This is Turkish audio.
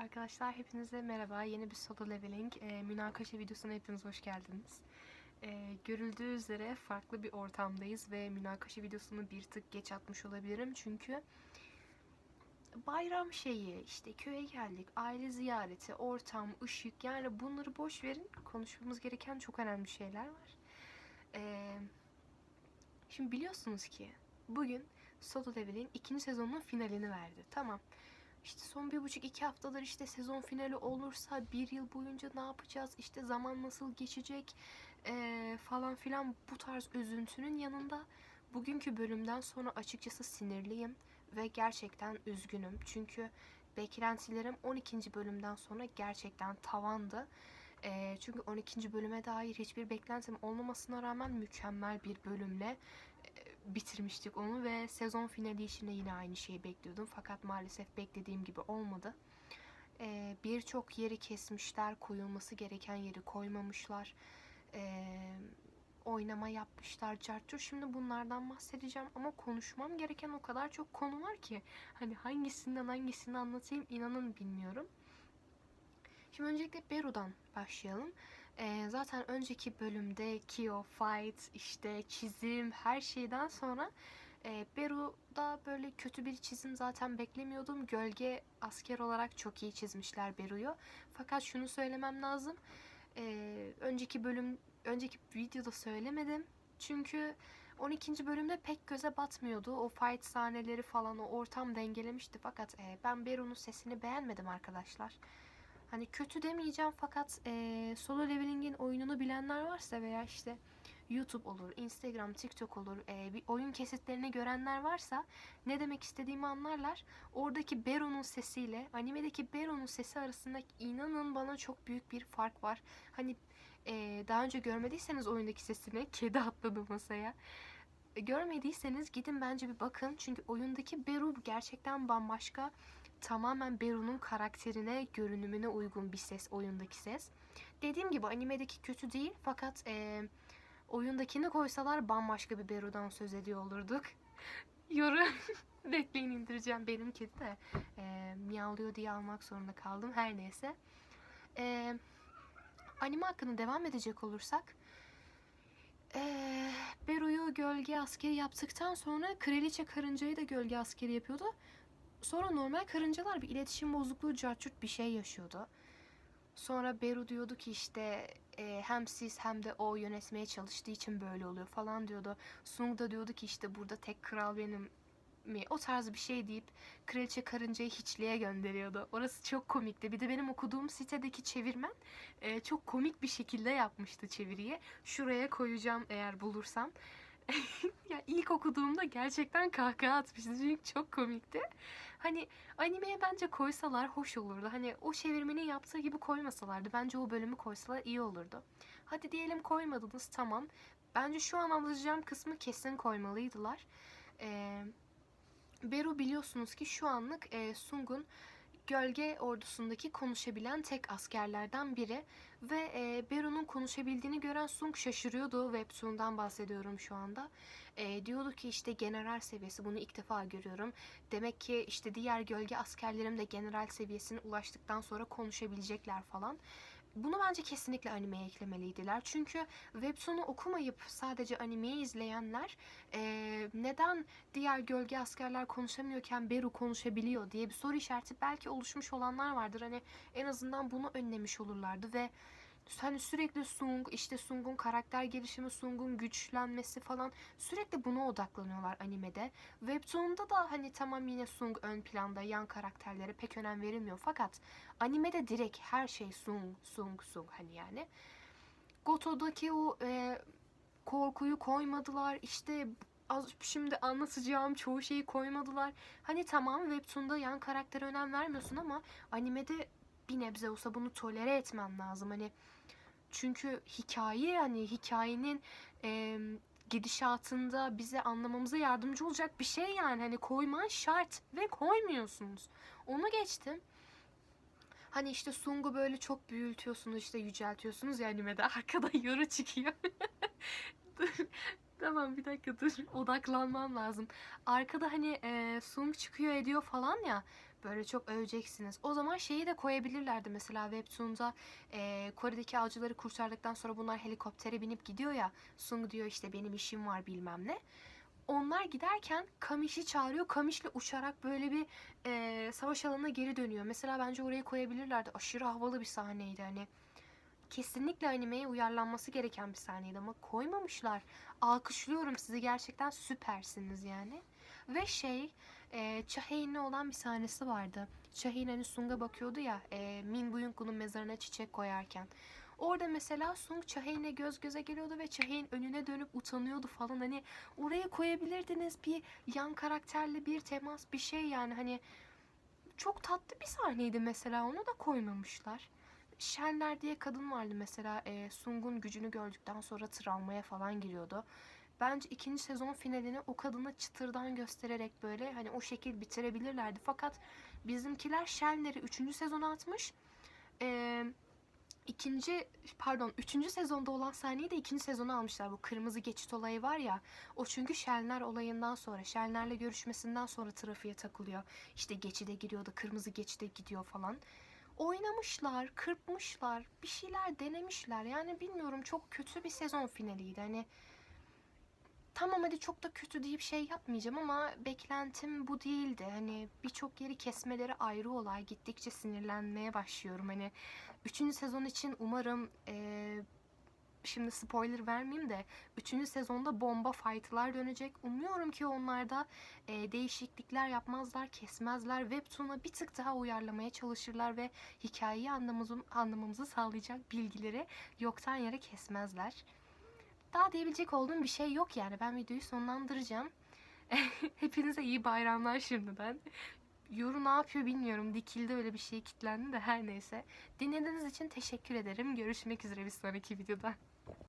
Arkadaşlar hepinize merhaba. Yeni bir solo leveling e, münakaşa videosuna hepiniz hoş geldiniz. E, görüldüğü üzere farklı bir ortamdayız ve münakaşa videosunu bir tık geç atmış olabilirim. Çünkü bayram şeyi, işte köye geldik, aile ziyareti, ortam, ışık yani bunları boş verin. Konuşmamız gereken çok önemli şeyler var. E, şimdi biliyorsunuz ki bugün Solo Level'in ikinci sezonunun finalini verdi. Tamam. İşte son bir buçuk iki haftadır işte sezon finali olursa bir yıl boyunca ne yapacağız işte zaman nasıl geçecek eee, falan filan bu tarz üzüntünün yanında bugünkü bölümden sonra açıkçası sinirliyim ve gerçekten üzgünüm. Çünkü beklentilerim 12. bölümden sonra gerçekten tavandı. Eee, çünkü 12. bölüme dair hiçbir beklentim olmamasına rağmen mükemmel bir bölümle e, bitirmiştik onu ve sezon finali için de yine aynı şeyi bekliyordum. Fakat maalesef beklediğim gibi olmadı. Ee, Birçok yeri kesmişler, koyulması gereken yeri koymamışlar. Ee, oynama yapmışlar, cartçur. Şimdi bunlardan bahsedeceğim ama konuşmam gereken o kadar çok konu var ki. Hani hangisinden hangisini anlatayım inanın bilmiyorum. Şimdi öncelikle Beru'dan başlayalım. Ee, zaten önceki bölümdeki o fight, işte çizim, her şeyden sonra e, Beru'da böyle kötü bir çizim zaten beklemiyordum. Gölge asker olarak çok iyi çizmişler Beru'yu. Fakat şunu söylemem lazım. Ee, önceki bölüm, önceki videoda söylemedim. Çünkü 12. bölümde pek göze batmıyordu. O fight sahneleri falan, o ortam dengelemişti. Fakat e, ben Beru'nun sesini beğenmedim arkadaşlar. Hani kötü demeyeceğim fakat e, solo leveling'in oyununu bilenler varsa veya işte YouTube olur, Instagram, TikTok olur, e, bir oyun kesitlerini görenler varsa ne demek istediğimi anlarlar. Oradaki Bero'nun sesiyle animedeki Bero'nun sesi arasında inanın bana çok büyük bir fark var. Hani e, daha önce görmediyseniz oyundaki sesini kedi atladı masaya. Görmediyseniz gidin bence bir bakın. Çünkü oyundaki Beru gerçekten bambaşka tamamen Beru'nun karakterine, görünümüne uygun bir ses, oyundaki ses. Dediğim gibi animedeki kötü değil fakat e, oyundakini koysalar bambaşka bir Beru'dan söz ediyor olurduk. Yoru bekleyin indireceğim benim kedi de e, miyavlıyor diye almak zorunda kaldım her neyse. E, anime hakkında devam edecek olursak e, Beru'yu gölge askeri yaptıktan sonra Kraliçe Karınca'yı da gölge askeri yapıyordu. Sonra normal karıncalar bir iletişim bozukluğu carçurt bir şey yaşıyordu. Sonra Beru diyordu ki işte e, hem siz hem de o yönetmeye çalıştığı için böyle oluyor falan diyordu. Sung da diyordu ki işte burada tek kral benim mi? O tarz bir şey deyip kraliçe karıncayı hiçliğe gönderiyordu. Orası çok komikti. Bir de benim okuduğum sitedeki çevirmen e, çok komik bir şekilde yapmıştı çeviriyi. Şuraya koyacağım eğer bulursam. Ya ilk okuduğumda gerçekten kahkaha atmıştım çünkü çok komikti. Hani animeye bence koysalar hoş olurdu. Hani o çevirmenin yaptığı gibi koymasalardı. Bence o bölümü koysalar iyi olurdu. Hadi diyelim koymadınız tamam. Bence şu an anlatacağım kısmı kesin koymalıydılar. Ee, Beru biliyorsunuz ki şu anlık e, Sung'un gölge ordusundaki konuşabilen tek askerlerden biri ve e, Beru'nun konuşabildiğini gören Sung şaşırıyordu. Webtoon'dan bahsediyorum şu anda. E, diyordu ki işte general seviyesi bunu ilk defa görüyorum. Demek ki işte diğer gölge askerlerim de general seviyesine ulaştıktan sonra konuşabilecekler falan. Bunu bence kesinlikle animeye eklemeliydiler. Çünkü Webtoon'u okumayıp sadece animeyi izleyenler e, neden diğer gölge askerler konuşamıyorken Beru konuşabiliyor diye bir soru işareti belki oluşmuş olanlar vardır. Hani en azından bunu önlemiş olurlardı ve hani sürekli Sung, işte Sung'un karakter gelişimi, Sung'un güçlenmesi falan sürekli buna odaklanıyorlar animede. Webtoon'da da hani tamam yine Sung ön planda, yan karakterlere pek önem verilmiyor. Fakat animede direkt her şey Sung, Sung, Sung hani yani. Goto'daki o e, korkuyu koymadılar. İşte az şimdi anlatacağım çoğu şeyi koymadılar. Hani tamam Webtoon'da yan karaktere önem vermiyorsun ama animede bir nebze olsa bunu tolere etmen lazım. Hani çünkü hikaye yani hikayenin e, gidişatında bize anlamamıza yardımcı olacak bir şey yani hani koyman şart ve koymuyorsunuz. Onu geçtim. Hani işte Sung'u böyle çok büyütüyorsunuz işte yüceltiyorsunuz ya animede arkada yoru çıkıyor. Tamam bir dakika dur odaklanmam lazım. Arkada hani e, Sung çıkıyor ediyor falan ya Böyle çok öveceksiniz. O zaman şeyi de koyabilirlerdi mesela Webtoon'da e, Kore'deki avcıları kurtardıktan sonra bunlar helikoptere binip gidiyor ya. Sung diyor işte benim işim var bilmem ne. Onlar giderken Kamish'i çağırıyor. Kamish'le uçarak böyle bir e, savaş alanına geri dönüyor. Mesela bence oraya koyabilirlerdi. Aşırı havalı bir sahneydi hani. Kesinlikle animeye uyarlanması gereken bir sahneydi ama koymamışlar. Alkışlıyorum sizi gerçekten süpersiniz yani. Ve şey e, Chahain'le olan bir sahnesi vardı. Chahain hani Sung'a bakıyordu ya e, Min Buyunggu'nun mezarına çiçek koyarken. Orada mesela Sung Chahain'le göz göze geliyordu ve Chahain önüne dönüp utanıyordu falan. Hani oraya koyabilirdiniz bir yan karakterli bir temas bir şey yani hani çok tatlı bir sahneydi mesela onu da koymamışlar. Şenler diye kadın vardı mesela e, Sung'un gücünü gördükten sonra travmaya falan giriyordu. Bence ikinci sezon finalini o kadını çıtırdan göstererek böyle hani o şekil bitirebilirlerdi. Fakat bizimkiler Shenler'i üçüncü sezona atmış. Ee, ikinci pardon üçüncü sezonda olan sahneyi de ikinci sezona almışlar. Bu kırmızı geçit olayı var ya. O çünkü Shenler olayından sonra, Shenler'le görüşmesinden sonra trafiğe takılıyor. İşte geçide giriyordu, kırmızı geçide gidiyor falan oynamışlar, kırpmışlar, bir şeyler denemişler. Yani bilmiyorum çok kötü bir sezon finaliydi. Hani tamam hadi çok da kötü deyip şey yapmayacağım ama beklentim bu değildi. Hani birçok yeri kesmeleri ayrı olay. Gittikçe sinirlenmeye başlıyorum. Hani üçüncü sezon için umarım eee, şimdi spoiler vermeyeyim de 3. sezonda bomba fight'lar dönecek. Umuyorum ki onlarda e, değişiklikler yapmazlar, kesmezler. Webtoon'a bir tık daha uyarlamaya çalışırlar ve hikayeyi anlamamızı, anlamamızı sağlayacak bilgileri yoktan yere kesmezler. Daha diyebilecek olduğum bir şey yok yani. Ben videoyu sonlandıracağım. Hepinize iyi bayramlar şimdiden. Yoru ne yapıyor bilmiyorum. Dikildi öyle bir şey kilitlendi de her neyse. Dinlediğiniz için teşekkür ederim. Görüşmek üzere bir sonraki videoda.